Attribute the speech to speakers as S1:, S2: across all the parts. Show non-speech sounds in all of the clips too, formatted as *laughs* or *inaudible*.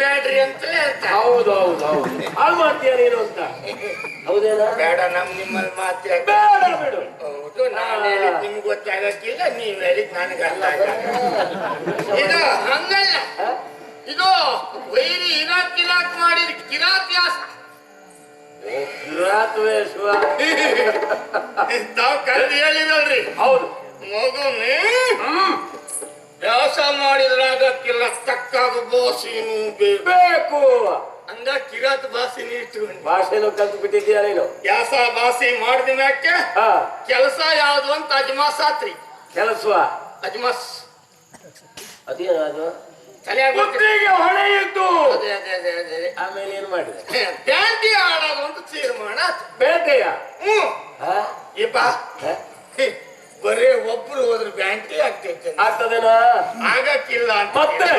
S1: ಬೇಡ್ರಿ ಅಂತ ಹೇಳ್ತಾರೆ
S2: ಹೌದು ಹೌದು ಹೌದು ಆ ಮಾಡ್ತೀಯ ನೀನು ಅಂತ? ಹೌದೇನಾ?
S1: ಬೇಡ ನಮ್ ನಿಮ್ಮಲ್ಲಿ ಮಾತ್ರ
S2: ಬೇಡ ಬಿಡು.
S1: ಹೌದು ನಾನು ಹೇಳಿದ್ ನಿಮ್ಗೆ ಗೊತ್ತಾಗಕ್ಕಿಲ್ಲ ನೀವ್ ಹೇಳಿದ್ ನನಗೆ ಅಲ್ಲ ಇದು ಹಂಗಲ್ಲ. ಇದು ವೈರಿ ಇರಾಕ್ ಇರಾಕ್ ಮಾಡಿದ ಕಿರಾತ್ಯಾಸ
S2: ಕಿರಾತವೇಶ್ವ
S1: ತಾವ್ ಕರೆದು ಹೇಳಿರಲ್ರಿ
S2: ಹೌದು.
S1: ಮಗುನೇ. ವ್ಯಾಸ ಮಾಡಿದ್ರಾಗಕ್ಕಿಲ್ಲ ತಕ್ಕಾಗ ಬೋಸಿನೂ ಬೇಕು.
S2: ಅಂದ
S1: ಹಂಗ ಕಿರಾತ್ ಭಾಷೆನೇ ಇಟ್ಕೊಂಡು.
S2: ಭಾಷೆನೂ ಕಲ್ತು ಬಿಟ್ಟಿದ್ಯಾ ನೀನು?
S1: ವ್ಯಾಸ ಭಾಷೆ ಮಾಡಿದ ಮ್ಯಾಕೆ
S2: ಹಾ.
S1: ಕೆಲಸ ಯಾವ್ದು ಅಂತ ಅಜ್ಮಾಸ್ ಆತ್ರಿ
S2: ಕೆಲಸ
S1: ಅಜ್ಮಾಸ್.
S2: ಅದೇನು ಅದು. ಬುದ್ಧಿಗೆ
S1: ಅದೇ ಅದೇ.
S2: ಆಮೇಲೆ ಏನ್ ಮಾಡಿದೆ?
S1: ಬ್ಯಾಂಡಿ ಆಡೋದು ಅಂತ ತೀರ್ಮಾನ.
S2: ಬೇಟೆಯ
S1: ಹ್ಮ್.
S2: ಹಾ?
S1: ಬರೇ ಒಬ್ರು ಹೋದ್ರೆ ಬ್ಯಾಂಕಿ ಆಗ್ತೈತೆ
S2: ಆಗ್ತದೇನಾ?
S1: ಆಗಕ್ಕಿಲ್ಲ
S2: ಮತ್ತೆ?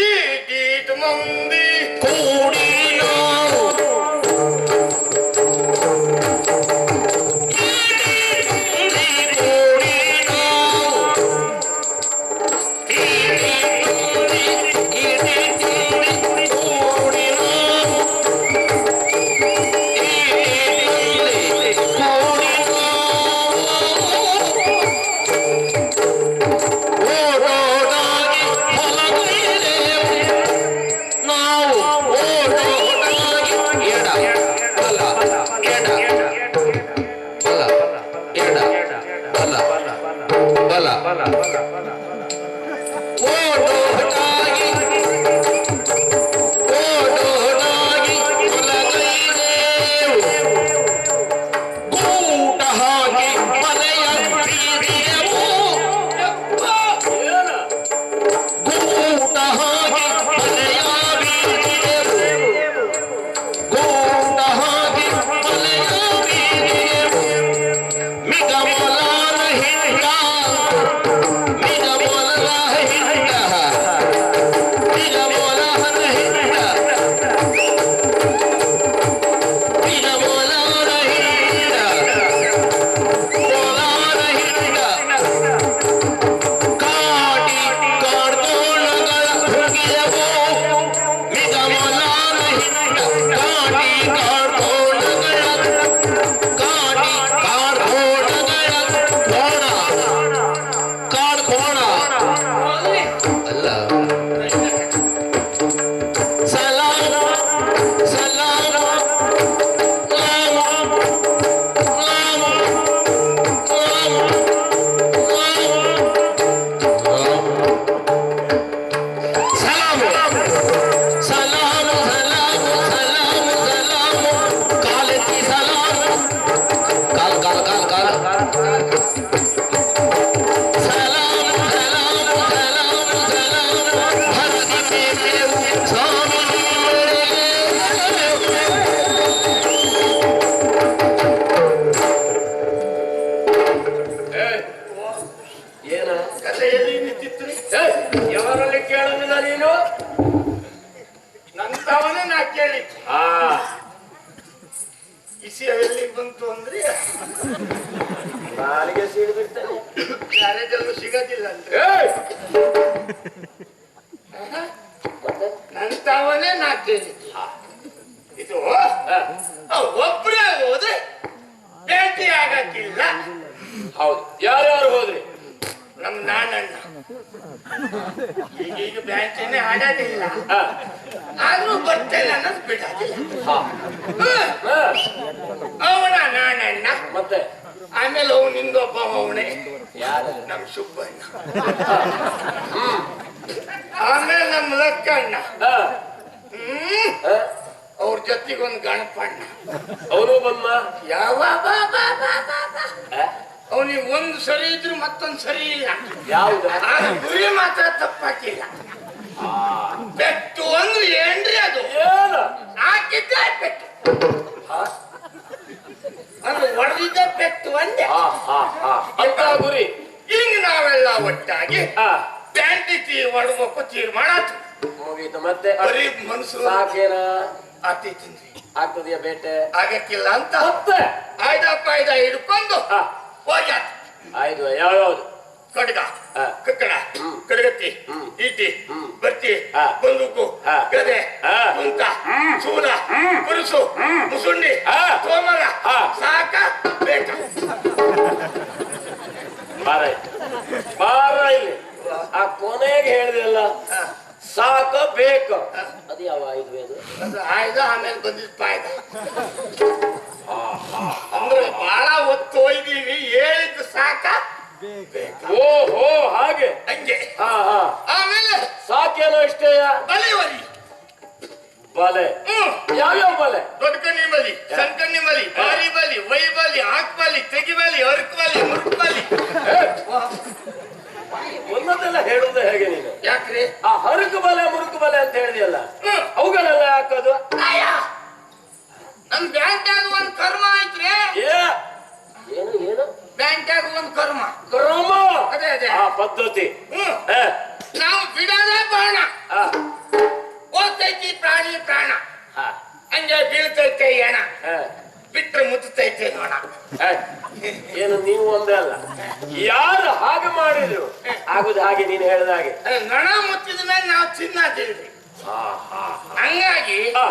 S1: ಈ ಗೀಟ್ ಮಂದಿ ಕೂಡಿ ನಂತವನೇ ನಾ ಕೇಳಿ.
S2: ಆ
S1: ಇಸಿ ಅಲ್ಲಿ ಬಂತು ಅಂದ್ರೆ?
S2: ನಾಲಿಗೆ ಸೀಳು ಬಿಡ್ತಾನೆ
S1: ಯಾರ್ಯಾರೆಲ್ಲೂ ಸಿಗೋದಿಲ್ಲ ಅಂದ್ರೆ
S2: ಏಯ್!
S1: ನಂತವನೇ ನಾ ಕೇಳಿ. ಇದು ಒಬ್ರೇ ಹೋದ್ರೆ ಭೇಟಿ ಆಗಕ್ಕಿಲ್ಲ.
S2: ಹೌದು. ಯಾರ್ಯಾರು ಹೋದ್ರಿ?
S1: ನಮ್ ನಾನಣ್ಣ. ಈಗ ಬ್ಯಾಂಕಿನೇ ಆಡೋದಿಲ್ಲ. ಆದ್ರೂ ಬರ್ತೇನೆ ಅನ್ನೋದು ಬಿಡೋದಿಲ್ಲ.
S2: ನಾಣ್ಣ
S1: ಅವನ ನಾನಣ್ಣ
S2: ಮತ್ತೆ?
S1: ಆಮೇಲೆ ಅವನು ನಿಂದೊಬ್ಬ ಅವನೇ.
S2: ಯಾರು?
S1: ನಮ್ ಸುಬ್ಬಣ್ಣ. ಆಮೇಲೆ ನಮ್ ಲಕ್ಕಣ್ಣ. ಅವ್ರ ಜೊತೆಗೊಂದು ಗಣಪಣ್ಣ.
S2: ಅವರು ಬಂದ
S1: ಯಾವ ಅವನಿಗೆ ಒಂದು ಸರಿ ಇದ್ರು ಮತ್ತೊಂದು ಸರಿ ಇಲ್ಲ.
S2: ಯಾವ್ದು?
S1: ಗುರಿ ಮಾತ್ರ ತಪ್ಪಾಕಿಲ್ಲ. ಪೆಟ್ಟು ಅಂದ್ರೆ ಏನ್ರಿ ಅದು?
S2: ಏನ?
S1: ಹಾಕಿದ್ದೆ ಪೆಟ್ಟು ಅಂದ್ರೆ ಹೊಡೆದಿದ್ದ ಪೆಟ್ಟು ಅಂದೆ.
S2: ಅಂತ ಗುರಿ.
S1: ಹಿಂಗ್ ನಾವೆಲ್ಲ ಒಟ್ಟಾಗಿ ಪ್ಯಾಂಟಿ ತೀ ಹೊಡ್ಬೇಕು ತೀರ್ಮಾನ
S2: ಮುಗೀತು ಮತ್ತೆ?
S1: ಬರೀ ಮನ್ಸು.
S2: ಸಾಕೇನ?
S1: ಆಗ್ತೈತಿನ್ರಿ
S2: ಆಗ್ತದೆಯಾ ಬೇಟೆ?
S1: ಆಗಕ್ಕಿಲ್ಲ ಅಂತ.
S2: ಮತ್ತೆ?
S1: ಆಯ್ದ ಪಾಯ್ದ ಹಿಡ್ಕೊಂಡು ಹೋಗ್ಯಾತ.
S2: ಆಯ್ತು ಯಾವ್ಯಾವ್ದು
S1: ಕಡ್ಗ. ಕಕ್ಕಡ.
S2: ಹ್ಮ್.
S1: ಕಡಗತ್ತಿ. ಈಟಿ. ಬರ್ತಿ.
S2: ಹಾ.
S1: ಬಂದೂಕು. ಗದೆ. ಮುಂತ ಮುಸುಂಡಿ
S2: ಪುರುಸು
S1: ಮುಸುಂಡಿ.
S2: ಹಾ.
S1: ಸಾಕ. ಬೇಕ
S2: ಬಾರ. ಬಾರ ಇಲ್ಲಿ. ಆ ಕೊನೆಗೆ ಹೇಳಿದೆಲ್ಲ ಸಾಕ ಬೇಕು. ಅದು ಯಾವ ಆಯ್ತು ಅದು
S1: ಆಯ್ದ ಆಮೇಲೆ ಬಂದಿದ್ದು ಪಾಯ್ದ ಅಂದ್ರೆ ಬಹಳ ಹೊತ್ತು ಒಯ್ದೀವಿ ಹೇಳಿದ್ದು ಸಾಕ.
S2: ಓಹೋ ಹಾಗೆ.
S1: ಹಂಗೆ.
S2: ಹಾ ಹಾ.
S1: ಆಮೇಲೆ?
S2: ಸಾಕೇನೋ ಇಷ್ಟೇಯ ಬಲೆ
S1: ಹ್ಮ್
S2: ಯಾವ್ಯಾವ ಬಲೆ?
S1: ದೊಡ್ಡ ಕಣ್ಣಿ ಬಲಿ ಸಣ್ಣ ಕಣ್ಣಿ ಬಲಿ ಬಾರಿ ಬಲಿ ವೈ ಬಲಿ ಹಾಕ್ ಬಲಿ ತೆಗಿ ಬಲಿ ಅರ್ಕ್ ಬಲಿ ಮುರುಕ್ ಬಲಿ.
S2: ಒಂದೊಂದೆಲ್ಲ ಹೇಳುವುದು ಹೇಗೆ ನೀನು?
S1: ಯಾಕ್ರಿ?
S2: ಆ ಹರಕು ಬಲೆ ಮುರುಕು ಬಲೆ ಅಂತ ಹೇಳಿದೆಯಲ್ಲ ಅವುಗಳೆಲ್ಲ ಹಾಕೋದು
S1: ನಮ್ ಬ್ಯಾಂಕ್ ಒಂದ್ ಕರ್ಮ ಬ್ಯಾಂಕ್ಯಾಗ ಒಂದು ಕರ್ಮ.
S2: ಕರ್ಮ?
S1: ಅದೇ ಅದೇ.
S2: ಆ ಪದ್ಧತಿ.
S1: ಹ್ಮ್. ನಾವು ಬಿಡೋದೇ
S2: ಆ,
S1: ಓದ್ತೈತಿ ಪ್ರಾಣಿ ಪ್ರಾಣ.
S2: ಆ,
S1: ಹಂಗೆ ಬೀಳ್ತೈತೆ ಎಣ
S2: ಏ,
S1: ಬಿಟ್ರೆ ಮುತ್ತೈತೆ ನೋಣ
S2: ಏನು ನೀವು ಒಂದೇ ಅಲ್ಲ. ಯಾರು ಹಾಗೆ ಮಾಡಿದ್ರು ಆಗುದು ಹಾಗೆ ನೀನು ಹೇಳಿದ ಹಾಗೆ.
S1: ನಣ ನೊಣ ಮುತ್ತಿದ ಮೇಲೆ ನಾವು ತಿನ್ನತೀವ್ರಿ ಹಂಗಾಗಿ
S2: ಆ,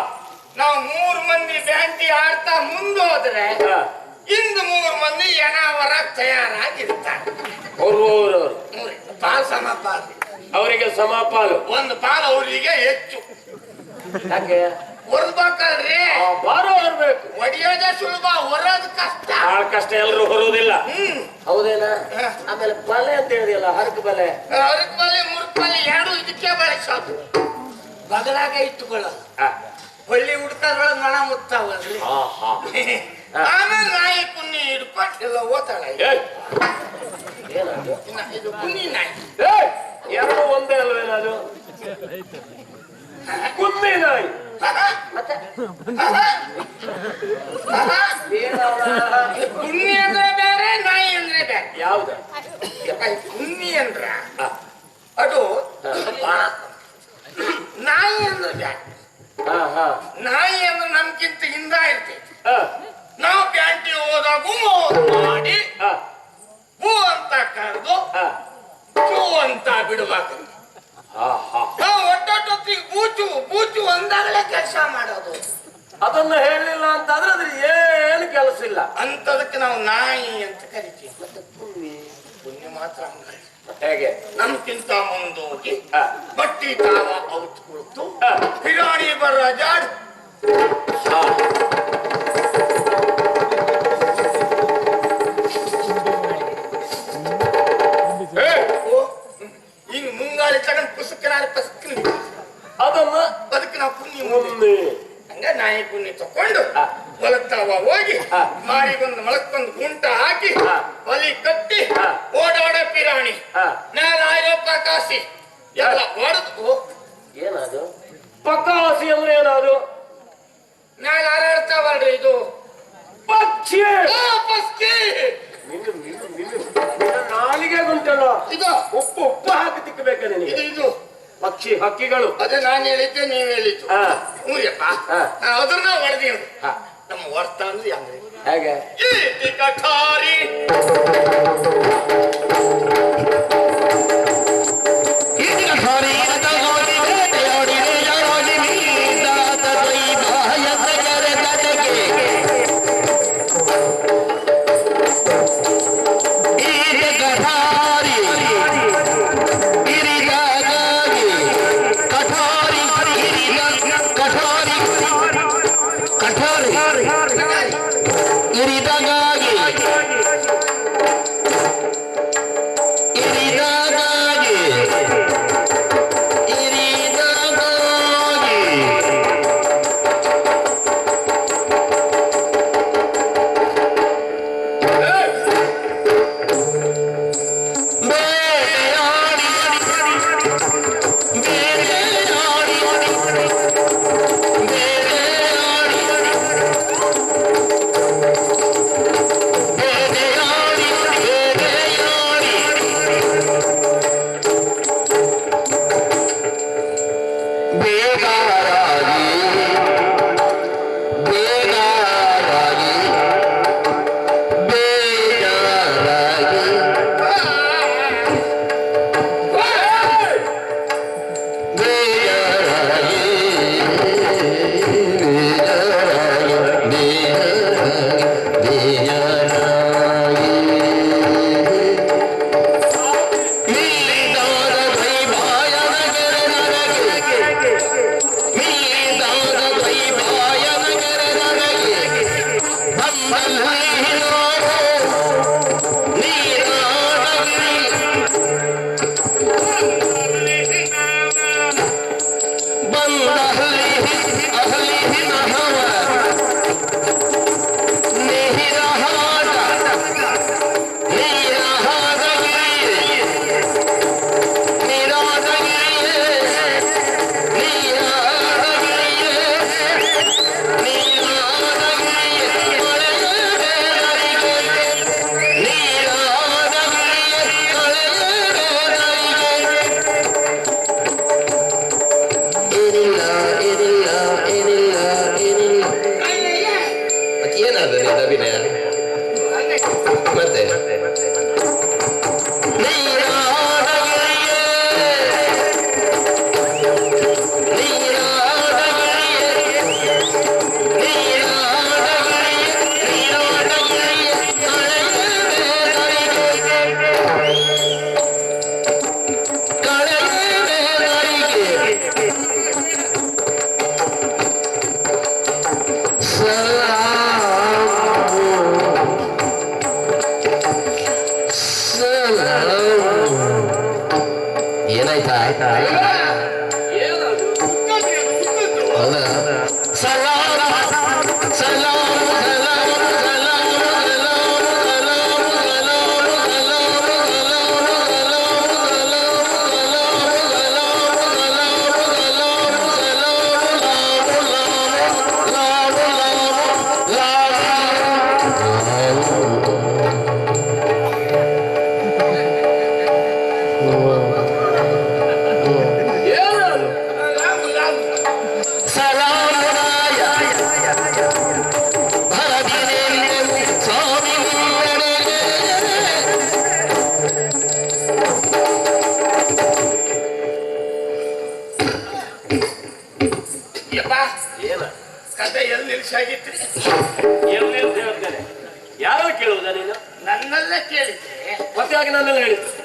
S1: ನಾವು ಮೂರ್ ಮಂದಿ ಬ್ಯಾಂಟಿ ಆಡ್ತಾ ಮುಂದೋದ್ರೆ
S2: ಆ,
S1: ಇಂದು ಮೂರು ಮಂದಿ ಹೊರಗ್ ತಯಾರಾಗಿರ್ತಾರೆ.
S2: ಅವ್ರು
S1: ಪಾಲ್ ಸಮ ಪಾಲ್.
S2: ಅವರಿಗೆ ಸಮಪಾಲು
S1: ಒಂದು ಪಾಲ್ ಅವರಿಗೆ ಹೆಚ್ಚು.
S2: ಯಾಕೆ?
S1: ಹೊರ್ಬೇಕಲ್ರಿ
S2: ಬಾರೋ ಹೊರಬೇಕು.
S1: ಒಡೆಯೋದೇ ಸುಲಭ ಹೊರೋದು ಕಷ್ಟ.
S2: ಬಹಳ ಕಷ್ಟ ಎಲ್ಲರೂ
S1: ಹೊರೋದಿಲ್ಲ.
S2: ಹೌದೇನ?
S1: ಹೌದೇನಾ
S2: ಆಮೇಲೆ ಬಲೆ ಅಂತ ಹೇಳಿದಿಲ್ಲ ಹರಕ ಬಲೆ.
S1: ಹರಕ ಬಲೆ ಮುರ್ಕ ಬಲೆ ಎರಡು ಇದಕ್ಕೆ ಬಳಸೋದು. ಬಗಲಾಗ ಇಟ್ಟುಕೊಳ್ಳೋದು. ಹೊಳ್ಳಿ ಹುಡ್ಕದ್ರೊಳಗೆ ಮಣ ಮುತ್ತಾವಲ್ರಿ. *laughs* ಆಮೇಲೆ ನಾಯಿ ಕುನ್ನಿ ಹಿಡ್ಕೊಂಡು ಎಲ್ಲ ಓತಾಳ ಇದು ಕುನ್ನಿ ನಾಯಿ.
S2: ಎರಡು ಒಂದೇ ಅಲ್ವೇನದು ಕುನ್ನಿ ನಾಯಿ?
S1: ಕುನ್ನಿ ಅಂದ್ರೆ ಬೇರೆ ನಾಯಿ ಅಂದ್ರೆ ಬೇರೆ.
S2: ಯಾವ್ದು?
S1: ಕುನ್ನಿ ಅಂದ್ರ ಅದು ನಾಯಿ ಅಂದ್ರೆ
S2: ಹಾ
S1: ನಾಯಿ ಅಂದ್ರೆ ನಮ್ಗಿಂತ ಹಿಂದ ಇರ್ತೈತಿ. ಪ್ಯಾಂಟಿ ಮಾಡಿ ಹೂ. ಅಂತ ಕರೆದು. ಚೂ ಅಂತ ಬಿಡ್ಬೇಕು. ನಾವು ಒಟ್ಟೊಟ್ಟೊತ್ತಿಗೆ ಬೂಚು ಬೂಚು ಅಂದಾಗಲೇ ಕೆಲಸ ಮಾಡೋದು.
S2: ಅದನ್ನ ಹೇಳಿಲ್ಲ ಅಂತಂದ್ರೆ ಅದ್ರ ಏನು ಕೆಲಸ ಇಲ್ಲ.
S1: ಅಂತದಕ್ಕೆ ನಾವು ನಾಯಿ ಅಂತ ಕರಿತೀವಿ. ಪುಣ್ಯ ಮಾತ್ರ ಹಂಗ
S2: ಹೇಗೆ?
S1: ನಮ್ಗಿಂತ ಮುಂದೋಗಿ ಬಟ್ಟಿ ತಾವ ಔತ್
S2: ಉಪ್ಪು ಹಾಕಿ ನಿನಗೆ
S1: ಇದು ಇದು
S2: ಪಕ್ಷಿ ಹಕ್ಕಿಗಳು.
S1: ಅದೇ ನಾನು ಹೇಳಿದ್ದೆ ನೀವು ಹೇಳಿದ್ದು.
S2: ಹಾ.
S1: ಹ್ಞೂಯಪ್ಪ
S2: ಹಾ.
S1: ಅದನ್ನ ಹೊಡೆದೀವಿ
S2: ಹಾ.
S1: ನಮ್ಮ ವರ್ತ ಅಂದ್ರೆ ಹೆಂಗ್ರಿ?
S2: ಹೇಗೆ?
S1: ಈಟಿ ಕಠಾರಿ.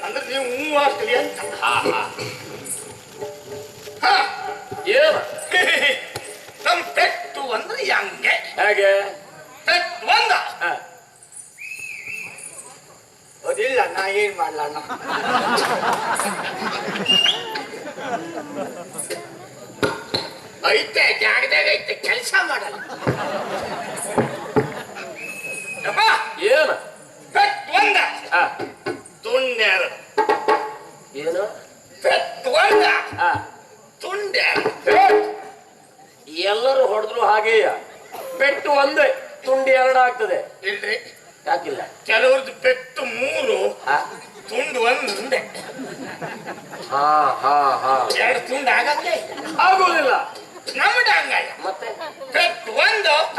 S1: ಅಂದ್ರೆ ನೀವು ಹೂ ಅಂತ.
S2: ಹಾ ಹಾ.
S1: ಏ
S2: ಏನು?
S1: ನಮ್ ಪೆಟ್ಟು ಅಂದ್ರೆ ಹೆಂಗೆ?
S2: ಹಾಗೆ?
S1: ಪೆಟ್ಟು ಒಂದ.
S2: ಹಾ.
S1: ಅದಿಲ್ಲ ನಾ ಏನ್ ಮಾಡ್ಲಣ್ಣ? ಐತೆ ಜಾಗದಾಗ ಐತೆ ಕೆಲಸ ಮಾಡಲ್ಲ.
S2: ಏನು?
S1: ಪೆಟ್ಟು ಒಂದ. ತುಂಡೆರಡು
S2: ಏನು? ತುಂಡ್ಯಾರ. ಎಲ್ಲರೂ ಹೊಡೆದ್ರು ಹಾಗೆಯ. ಪೆಟ್ಟು ಒಂದೇ ತುಂಡಿ ಎರಡು ಆಗ್ತದೆ.
S1: ಇಲ್ರಿ.
S2: ಯಾಕಿಲ್ಲ?
S1: ಕೆಲವ್ರದ್ದು ಪೆಟ್ಟು ಮೂರು ತುಂಡು ಒಂದೇ
S2: ಹಾ ಹಾ ಹಾ.
S1: ಎರಡು ತುಂಡು ಆಗಂಗೆ.
S2: ಆಗುವುದಿಲ್ಲ.
S1: ನಮ್ದು ಹಂಗಲ್ಲ
S2: ಮತ್ತೆ?
S1: ಪೆಟ್ಟು ಒಂದು.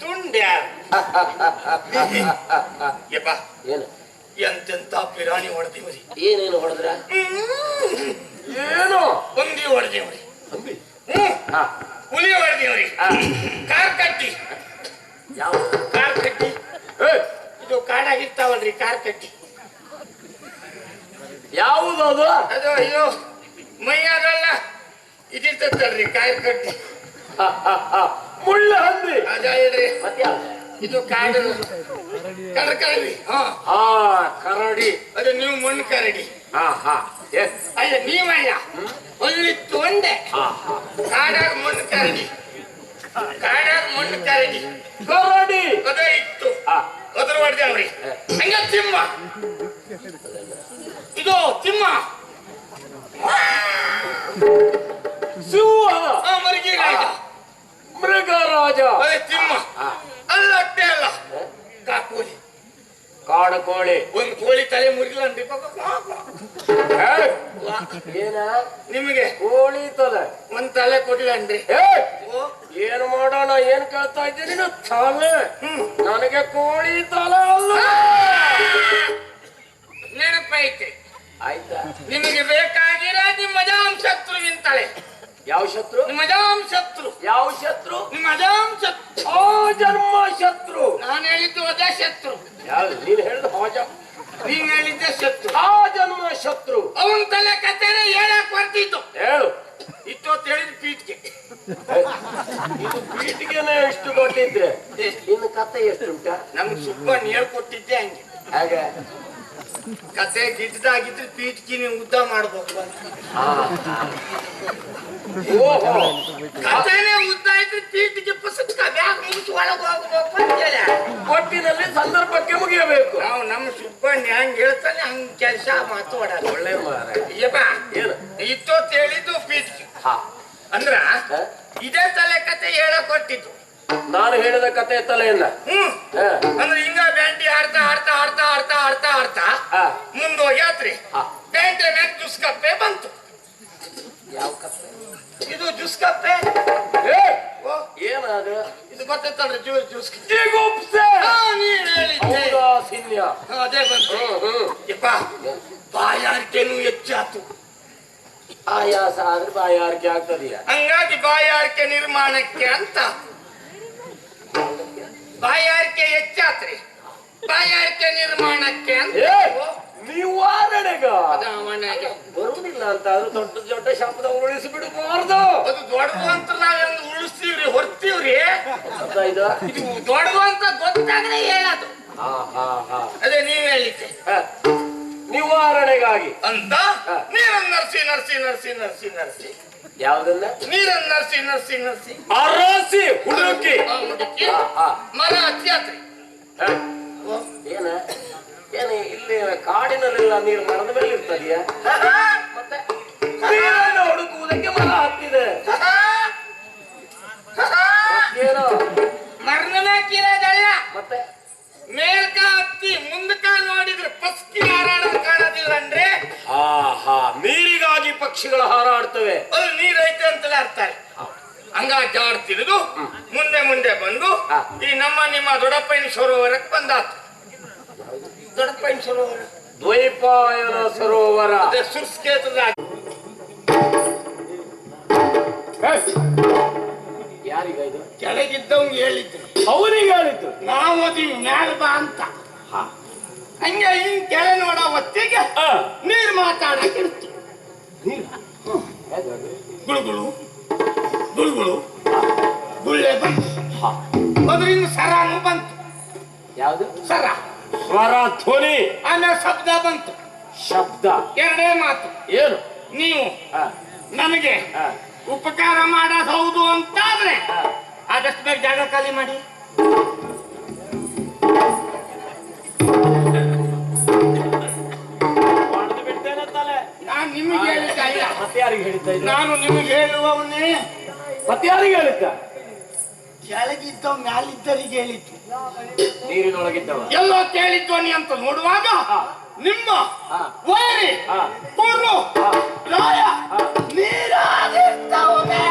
S1: ತುಂಡ್ಯಾರು. *laughs*
S2: ಏನು?
S1: ಎಂತೆಂತ ಪಿರಾಣಿ ಹೊಡೆದಿವ್ರಿ
S2: ಏನೇನು ಹೊಡೆದ್ರ? ಏನು?
S1: ಹೊಂದಿ ಹೊಡೆದೇವ್ರಿ
S2: ಅಂಬಿ.
S1: ಹ್ಮ್.
S2: ಹಾ.
S1: ಹುಲಿ ಹೊಡೆದೇವ್ರಿ
S2: ಹಾ.
S1: ಕಾರ್ ಕಟ್ಟಿ
S2: ಯಾವ?
S1: ಕಾರ್ ಕಟ್ಟಿ ಇದು ಕಾಡಾಗಿರ್ತಾವಲ್ರಿ ಕಾರ್ ಕಟ್ಟಿ
S2: ಯಾವುದು ಅದು?
S1: ಅದು ಅಯ್ಯೋ ಮೈಯಾಗಲ್ಲ. ಇದಿರ್ತಲ್ರಿ ಕಾಯಿ ಕಟ್ಟಿ
S2: ಮುಳ್ಳು ಹಂದಿ.
S1: ಅದ ಹೇಳ್ರಿ.
S2: ಮತ್ತೆ?
S1: ಇದು ಕಾಡು. ಕರಕರಡಿ ಹಾ.
S2: ಹಾ ಕರಡಿ.
S1: ಅದೇ ನೀವು ಮಣ್ಣು ಕರಡಿ.
S2: ಹಾ ಹಾ ಎಸ್
S1: ಅಲ್ಲ ನೀವಲ್ಲ ಒಂದಿತ್ತು ಒಂದೇ. ಕಾಡಾಗ ಮಣ್ಣು ಕರಡಿ. ಕಾಡಾಗ ಮಣ್ಣು ಕರಡಿ.
S2: ಕರಡಿ.
S1: ಅದೇ ಇತ್ತು.
S2: ಹಾ.
S1: ಅದ್ರ ಹೊಡೆದವ್ರಿ ಹಂಗ ತಿಮ್ಮ. ಇದು ತಿಮ್ಮ.
S2: ಸಿಂಹ.
S1: ರಾಜ
S2: ಮೃಗರಾಜ.
S1: ಅದೇ ತಿಮ್ಮ.
S2: ಹಾ.
S1: ಅಲ್ಲ. ಕಾಕೋಲಿ.
S2: ಕಾಡು ಕೋಳಿ.
S1: ಒಂದು ಕೋಳಿ ತಲೆ ಮುರಿಲನ್ರಿ
S2: ಏ, ಏನ?
S1: ನಿಮಗೆ?
S2: ಕೋಳಿ ತಲೆ.
S1: ಒಂದ್ ತಲೆ ಕೊಡ್ಲನ್ರಿ
S2: ಏನ್ ಮಾಡೋಣ ಏನ್ ಕೇಳ್ತಾ ಇದ್ದೀನಿ ತಲೆ. ನನಗೆ ಕೋಳಿ ತಲೆ ಅಲ್ಲ.
S1: ನೆನಪೈತೆ.
S2: ಆಯ್ತಾ?
S1: ನಿಮಗೆ ಬೇಕಾಗಿರ ನಿಮ್ಮ ಅಜಾಂ ಶತ್ರುವಿನ ತಲೆ.
S2: ಯಾವ ಶತ್ರು?
S1: ನಿಮ್ಮ ಅಜಾಂ ಶತ್ರು.
S2: ಯಾವ ಶತ್ರು?
S1: ನಿಮ್ಮ ಅಜಾಂ ಶತ್ರು.
S2: ಆ ಜನ್ಮ ಶತ್ರು.
S1: ನಾನು ಹೇಳಿದ್ದು ಅದೇ ಶತ್ರು.
S2: ಯಾರು? ನೀನ್ ಹೇಳಿದ ಹೋಜ
S1: ನೀವ್ ಹೇಳಿದ್ದೆ ಶತ್ರು.
S2: ಆ ಜನ್ಮ ಶತ್ರು.
S1: ಅವನ್ ತಲೆ ಕತೆನೆ ಹೇಳಕ್ ಬರ್ತಿದ್ದು
S2: ಹೇಳು.
S1: ಇಷ್ಟೊತ್ತು ಹೇಳಿದ್ ಪೀಠ್ಗೆ.
S2: ಇದು ಪೀಠ್ಗೆನೆ ಎಷ್ಟು ಕೊಟ್ಟಿದ್ರೆ ಇನ್ನು ಕತೆ ಎಷ್ಟುಂಟ?
S1: ನಮ್ಗೆ ಸುಬ್ಬನ್ ಹೇಳ್ಕೊಟ್ಟಿದ್ದೆ ಹಂಗೆ.
S2: ಹಾಗೆ?
S1: ಕತೆ ಗಿಡ್ದಾಗಿದ್ರೆ ಪೀಟ್ಕಿ ನೀವು ಉದ್ದ ಮಾಡ್ಬೇಕು.
S2: ಓಹೋ
S1: ಕಥೆನೇ ಉದ್ದ ಇದ್ರೆ ಚೀಟಿಗೆ ಪುಸ್ತಕ ಬ್ಯಾಗ್ ಮುಗಿಸಿ ಒಳಗೆ ಹೋಗ್ಬೇಕು ಅಂತ
S2: ಒಟ್ಟಿನಲ್ಲಿ ಸಂದರ್ಭಕ್ಕೆ ಮುಗಿಯಬೇಕು.
S1: ನಾವು ನಮ್ಮ ಸುಬ್ಬಣ್ಣ ಹೆಂಗ್ ಹೇಳ್ತಾನೆ ಹಂಗ ಕೆಲಸ ಮಾತಾಡಲ್ಲ
S2: ಒಳ್ಳೆ ಮಾರ
S1: ಇತ್ತೋತ್ ಹೇಳಿದ್ದು ಪೀಠಿಗೆ
S2: ಹಾ.
S1: ಅಂದ್ರ? ಇದೇ ತಲೆ ಕತೆ ಹೇಳಕ್ ಕೊಟ್ಟಿತ್ತು
S2: ನಾನು ಹೇಳಿದ ಕತೆ ತಲೆಯನ್ನ
S1: ಹ್ಮ್. ಅಂದ್ರೆ ಹಿಂಗ ಬ್ಯಾಂಟಿ ಆಡ್ತಾ ಆಡ್ತಾ ಆಡ್ತಾ ಆಡ್ತಾ ಆಡ್ತಾ ಆಡ್ತಾ
S2: ಆ.
S1: ಮುಂದೋಗ್ಯಾತ್ರಿ
S2: ಹಾ.
S1: ಬ್ಯಾಂಡೆ ಮ್ಯಾಗ ಜುಸ್ಕಪ್ಪೆ ಬಂತು.
S2: ಯಾವ ಕತೆ
S1: ಇದು ಜುಸ್ಕಪ್ಪೆ.
S2: ಏ,
S1: ಓ,
S2: ಏನದು?
S1: ಇದು ಗೊತ್ತಿತ್ತಲ್ರಿ ಜ್ಯೂಸ್ ಜ್ಯೂಸ್
S2: ಜಿಗುಪ್ಸೆ!
S1: ನೀನ್ ಹೇಳಿದ್ದೆ. ಹಾ, ಅದೇ ಬಂತು.
S2: ಹ್ಮ್ ಹ್ಮ್.
S1: ಯಪ್ಪ ಬಾಯಾರಿಕೆನೂ ಹೆಚ್ಚಾತು.
S2: ಆಯಾಸ ಆದ್ರೆ ಬಾಯಾರಿಕೆ ಆಗ್ತದೀಯ?
S1: ಹಂಗಾಗಿ ಬಾಯಾರಿಕೆ ನಿರ್ಮಾಣಕ್ಕೆ ಅಂತ. ಬಾಯಾರಿಕೆ ಹೆಚ್ಚಾತ್ರಿ. ಬಾಯಾರಿಕೆ ನಿರ್ಮಾಣಕ್ಕೆ ಅಂತ ಅದ ಮನೆಗೆ
S2: ಬರುವುದಿಲ್ಲ ಅಂತ ಆದ್ರೂ ದೊಡ್ಡ ದೊಡ್ಡ ಶಾಪದ ಉಳಿಸಿ ಬಿಡಬಾರ್ದು
S1: ಅದು ದೊಡ್ಡದು ಅಂತ ನಾವೇನು ಉಳಿಸ್ತೀವ್ರಿ ಹೊರ್ತೀವ್ರಿ? ಇದು? ದೊಡ್ಡದು ಅಂತ ಗೊತ್ತಾಗದೆ ಹೇಳದು. ಅದೇ ನೀವ್ ಹೇಳಿದ್ದೆ.
S2: ನಿವಾರಣೆಗಾಗಿ.
S1: ಅಂತ ನೀರನ್ನ ನರ್ಸಿ ನರ್ಸಿ ನರ್ಸಿ ನರ್ಸಿ ನರ್ಸಿ.
S2: ಯಾವ್ದನ್ನ?
S1: ನೀರನ್ನ ನರ್ಸಿ ನರ್ಸಿ ನರ್ಸಿ.
S2: ಅರಸಿ ಹುಡುಕಿ.
S1: ಹುಡುಕಿ. ಮರ
S2: ಅತ್ಯಾತ್ರಿ ಏನ? ಏನ ಇಲ್ಲಿ ಕಾಡಿನಲ್ಲೆಲ್ಲ ನೀರು ಮರದ ಮೇಲೆ ಇರ್ತದೆಯಾ ಮತ್ತೆ ನೀರನ್ನು ಹುಡುಕುವುದಕ್ಕೆ ಮರ ಹತ್ತಿದೆ. ಏನೋ
S1: ಮರ್ನ ಕಿರೋದಲ್ಲ
S2: ಮತ್ತೆ?
S1: ಮೇಲ್ಕ ಹತ್ತಿ ಮುಂದಕ ನೋಡಿದ್ರೆ ಪಸ್ಕಿ ಕಾಣೋದಿಲ್ಲ ಅಂದ್ರೆ
S2: ಹಾ ಹಾ ನೀರಿಗಾಗಿ ಪಕ್ಷಿಗಳು ಹಾರಾಡ್ತವೆ.
S1: ಅದು ನೀರೈತೆ ಅಂತಲೇ ಅರ್ಥ ಹಂಗ ಜಾಡ್ ತಿಳಿದು ಮುಂದೆ ಮುಂದೆ ಬಂದು ಈ ನಮ್ಮ ನಿಮ್ಮ ದೊಡ್ಡಪ್ಪನ ಸರೋವರಕ್ಕೆ ಬಂದಾತು. ದೊಡ್ಡಪ್ಪನ ಸರೋವರ.
S2: ದ್ವೈಪಾಯನ ಸರೋವರ.
S1: ಅದೇ ಸುರ್ಸ್ಕೇತದ
S2: ಯಾರಿಗಾಯ್ತು
S1: ಕೆಳಗಿದ್ದವ್ ಹೇಳಿದ್ರು.
S2: ಅವನಿಗೆ ಹೇಳಿದ್ರು.
S1: ನಾವು ಅದೀವಿ ಮ್ಯಾಲ್ ಬಾ ಅಂತ. ಹಂಗೆ ಹಿಂಗ್ ಕೆಳ ನೋಡೋ ಹೊತ್ತಿಗೆ
S2: ಆ,
S1: ನೀರ್ ಮಾತಾಡಕ್ ಇರ್ತು ಗುಳುಗುಳು ಗುಳುಗುಳು ಗುಳ್ಳೆ ಬಂತು. ಅದರಿಂದ ಸರಾನು ಬಂತು.
S2: ಯಾವುದು?
S1: ಸರ.
S2: ಸ್ವರ ಧ್ವನಿ.
S1: ಆಮೇಲೆ ಶಬ್ದ ಬಂತು.
S2: ಶಬ್ದ.
S1: ಎರಡೇ ಮಾತು.
S2: ಏನು?
S1: ನೀವು
S2: ಆ,
S1: ನನಗೆ
S2: ಆ,
S1: ಉಪಕಾರ ಮಾಡೋದು ಹೌದು ಅಂತಾದ್ರೆ
S2: ಆ.
S1: ಆದಷ್ಟು ಬೇಗ ಜಾಗ ಖಾಲಿ ಮಾಡಿ. ನಿಮಗೆ ಹೇಳಿದ್ದ ಇಲ್ಲ
S2: ಮತ್ತೆ ಯಾರಿಗೆ ಹೇಳಿದ್ದ ಇದು?
S1: ನಾನು ನಿಮಗೆ ಹೇಳುವವನೇ
S2: ಮತ್ತೆ ಯಾರಿಗೆ ಹೇಳಿದ್ದ
S1: ಕೆಳಗಿದ್ದ ಮ್ಯಾಲಿದ್ದರಿಗೆ ಹೇಳಿತ್ತು
S2: ನೀರಿನೊಳಗಿದ್ದವ
S1: ಎಲ್ಲೋ ಕೇಳಿದ್ವನಿ ಅಂತ ನೋಡುವಾಗ ನಿಮ್ಮ
S2: ಹಾ.
S1: ವೈರಿ
S2: ಪೂರ್ಣ.
S1: ರಾಯ ನೀರಾಗಿದ್ದವನೇ.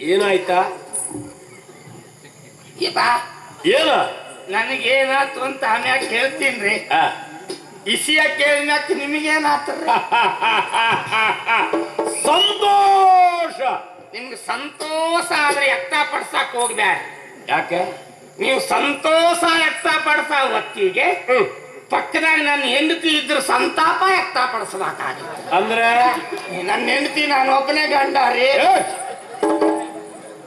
S2: ಏನಾಯ್ತಾ?
S1: ಬಾ.
S2: ಏನ?
S1: ನನಗೇನಾತು ಅಂತ ಆಮ್ಯಾಗ ಕೇಳ್ತೀನ್ರಿ.
S2: ಆ,
S1: ಇಸಿಯ ಕೇಳಿನಾಕ ನಿಮಗೇನಾತ್ರಿ
S2: ಸಂತೋಷ.
S1: ನಿಮ್ಗೆ ಸಂತೋಷ ಆದ್ರೆ ವ್ಯಕ್ತಪಡ್ಸಕ್ ಹೋಗ್ಬೇಡ
S2: ಯಾಕೆ?
S1: ನೀವು ಸಂತೋಷ ವ್ಯಕ್ತಪಡಿಸ ಹೊತ್ತಿಗೆ. ಪಕ್ಕದಾಗ ನನ್ನ ಹೆಂಡತಿ ಇದ್ರ ಸಂತಾಪ ವ್ಯಕ್ತಪಡಿಸ್ಬೇಕಾಗಿತ್ತು
S2: ಅಂದ್ರೆ?
S1: ನನ್ನ ಹೆಂಡತಿ ನಾನು ಒಬ್ಬನೇ ಗಂಡ ರೀ.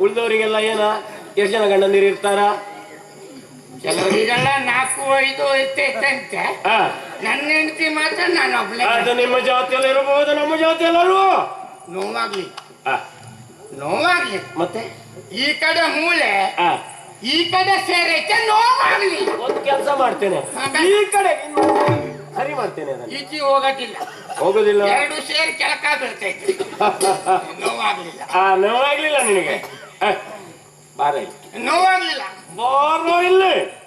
S2: ಉಳಿದವರಿಗೆಲ್ಲ ಏನ? ಎಷ್ಟು ಜನ ಗಂಡಂದಿರು ಇರ್ತಾರ
S1: ಕೆಲವರಿಗೆಲ್ಲ ನಾಲ್ಕು ಐದು
S2: ಆ,
S1: ನನ್ನ ಹೆಂಡತಿ ಮಾತ್ರ ನಾನು ಒಬ್ಳೆ.
S2: ಅದು ನಿಮ್ಮ ಜಾತಿಯಲ್ಲಿ ಇರಬಹುದು ನಮ್ಮ ಜಾತಿಯಲ್ಲರೂ.
S1: ನೋವಾಗ್ಲಿ.
S2: ಆ,
S1: ನೋವಾಗ್ಲಿ.
S2: ಮತ್ತೆ?
S1: ಈ ಕಡೆ ಮೂಳೆ
S2: ಆ,
S1: ಈ ಕಡೆ ಸೇರೈತೆ ನೋವಾಗ್ಲಿ.
S2: ಒಂದು ಕೆಲಸ ಮಾಡ್ತೇನೆ. ಈ ಕಡೆ ಸರಿ ಮಾಡ್ತೇನೆ ಅದನ್ನ.
S1: ಈಚಿ ಹೋಗಕ್ಕಿಲ್ಲ
S2: ಹೋಗೋದಿಲ್ಲ?
S1: ಎರಡು ಸೇರಿ ಕೆಳಕ ಬೀಳ್ತೈತಿ. *laughs* ನೋವಾಗ್ಲಿಲ್ಲ.
S2: ಆ ನೋವಾಗ್ಲಿಲ್ಲ ನಿನಗೆ. ಬಾರ ಇಲ್ಲಿ.
S1: ನೋವಾಗ್ಲಿಲ್ಲ.
S2: ಬಾರೋ ಇಲ್ಲಿ.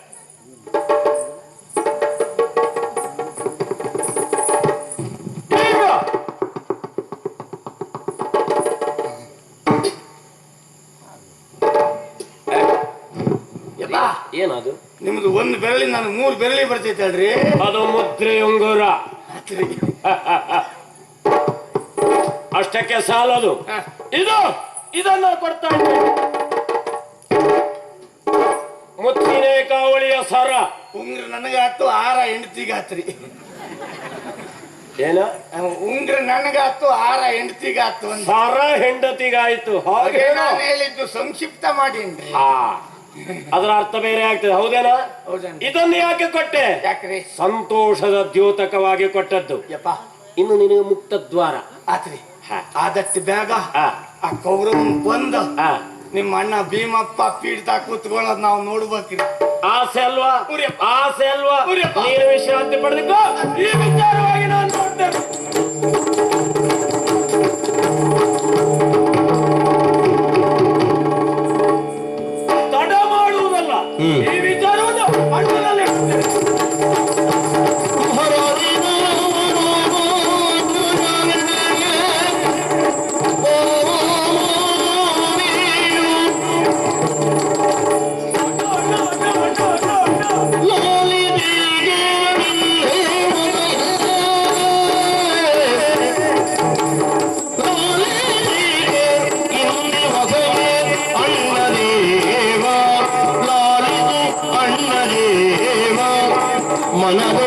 S2: ಏನದು?
S1: ನಿಮ್ದು ಒಂದು ಬೆರಳಿ ನಾನು ಮೂರು ಬೆರಳಿ ಬರ್ತೈತೆ ಅಲ್ರಿ
S2: ಅದು ಮುದ್ರೆ ಉಂಗುರ. ಅಷ್ಟಕ್ಕೆ ಸಾಲದು. ಇದು. ಇದನ್ನ ಕೊಡ್ತಾ ಇದ್ದೇನೆ. ಮುತ್ತಿನ ಕಾವಳಿಯ ಸರ.
S1: ಉಂಗ್ರ ನನಗಾತು ಆರ ಹೆಂಡತಿಗಾತ್ರಿ
S2: ಏನ?
S1: ಉಂಗ್ರ ನನಗಾತು ಆರ ಹೆಂಡತಿಗಾತು ಅಂತ
S2: ಸರ ಹೆಂಡತಿಗಾಯ್ತು.
S1: ಹಾಗೆ
S2: ಹಾಗೆ
S1: ನಾನು ಹೇಳಿದ್ದು ಸಂಕ್ಷಿಪ್ತ ಮಾಡೀನ್ರಿ.
S2: ಹಾ. ಅದರ ಅರ್ಥ ಬೇರೆ ಆಗ್ತದೆ ಹೌದೇನ? ಇದನ್ನು ಯಾಕೆ ಕೊಟ್ಟೆ?
S1: ಯಾಕ್ರಿ?
S2: ಸಂತೋಷದ ದ್ಯೋತಕವಾಗಿ ಕೊಟ್ಟದ್ದು.
S1: ಯಪ್ಪ.
S2: ಇನ್ನು ನಿನಗೆ ಮುಕ್ತ ದ್ವಾರ.
S1: ಆತ್ರಿ.
S2: ಹಾ.
S1: ಆದಷ್ಟು ಬೇಗ
S2: ಹಾ.
S1: ಆ ಕೌರವನ್ ಬಂದ
S2: ಹಾ.
S1: ನಿಮ್ಮ ಅಣ್ಣ ಭೀಮಪ್ಪ ಪೀಡ್ತಾ ಕೂತ್ಕೊಳ್ಳೋದ್ ನಾವು ನೋಡ್ಬೇಕ್ರಿ
S2: ಆಸೆ ಅಲ್ವಾ
S1: ಉರಿಯಪ್ಪ.
S2: ಆಸೆ ಅಲ್ವಾ
S1: ಉರಿಯಪ್ಪ.
S2: ನೀನು ವಿಶ್ರಾಂತಿ ಪಡೆದುಕೋ ಈ ವಿಚಾರವಾಗಿ ನಾನು ನೋಡ್ತೇನೆ Manaba.